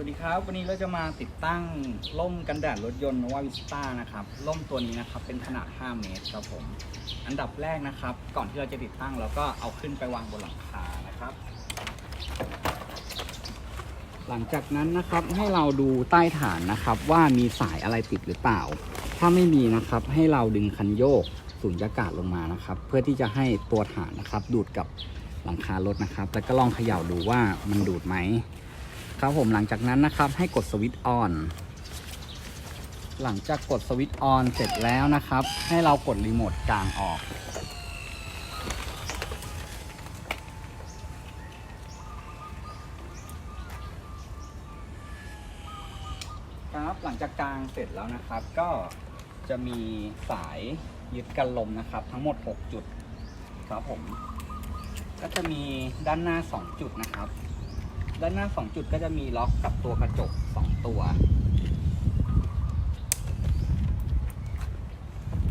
สวัสดีครับ วันนี้เราจะมาติดตั้งร่มกันแดดรถยนต์ Nova Vista นะครับร่มตัวนี้นะครับเป็นขนาด 5 เมตรครับผม อันดับแรกนะครับ ก่อนที่เราจะติดตั้งเราก็เอาขึ้นไปวางบนหลังคานะครับ หลังจากนั้นนะครับให้เราดูใต้ฐานนะครับ ว่ามีสายอะไรติดหรือเปล่า ถ้าไม่มีนะครับให้เราดึงคันโยกสูญญากาศลงมานะครับ เพื่อที่จะให้ตัวฐานนะครับ ดูดกับหลังคารถนะครับ แล้วก็ลองเขย่าดูว่ามันดูดไหม ครับผมหลังจากนั้นนะครับให้กดสวิตช์ออน หลังจากกดสวิตช์ออนเสร็จแล้วนะครับ ให้เรากดรีโมทกลางออก ครับหลังจากกลางเสร็จแล้วนะครับ ก็จะมีสายยึดกันลมนะครับ ทั้งหมด 6 จุด ครับผม ก็จะมีด้านหน้า 2 จุดนะครับ ด้านหน้า2จุดก็จะมีล็อกกับตัวกระจก2ตัว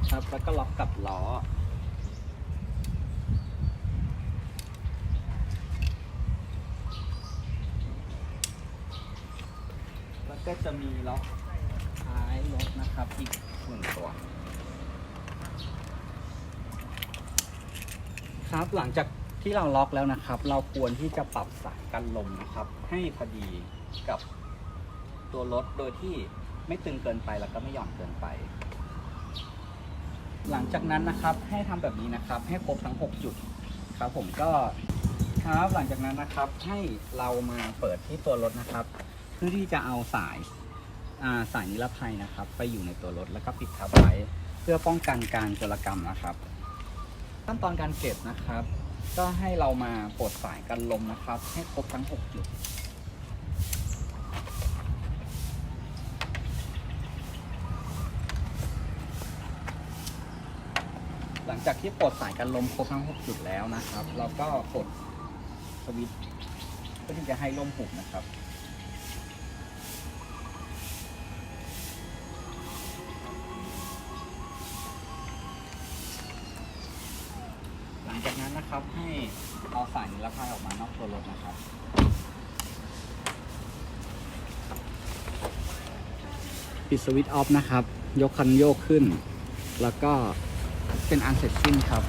ครับแล้วก็ล็อกกับล้อแล้วก็จะมีล็อกท้ายรถนะครับอีกหนึ่งตัว ครับหลังจาก ที่เราล็อกแล้วนะครับ เราควรที่จะปรับสายกันลมนะครับ ให้พอดีกับตัวรถโดยที่ไม่ตึงเกินไปแล้วก็ไม่หย่อนเกินไป หลังจากนั้นนะครับให้ทำแบบนี้นะครับ ให้ครบทั้ง 6 จุดครับผมก็ครับหลังจากนั้นนะครับให้เรามาเปิดที่ตัวรถนะครับ เพื่อที่จะเอาสายาสายนิรภัยนะครับ ไปอยู่ในตัวรถแล้วก็ปิดทับไว้ เพื่อป้องกันการโจรกรรมนะครับ ขั้นตอนการเก็บนะครับ ก็ให้เรามาปลดสายกันลมนะครับ ให้ครบทั้ง 6 จุด หลังจากที่ปลดสายกันลมครบทั้ง 6 จุดแล้วนะครับ เราก็กดสวิตช์เพื่อที่จะให้ลมหุบนะครับ งจากนั้นนะครับให้เอาสายนิรภัยออกมานอกตัวรถนะครับ ปิดสวิตช์ออฟนะครับ ยกคันโยกขึ้น แล้วก็เป็นอันเสร็จสิ้นครับ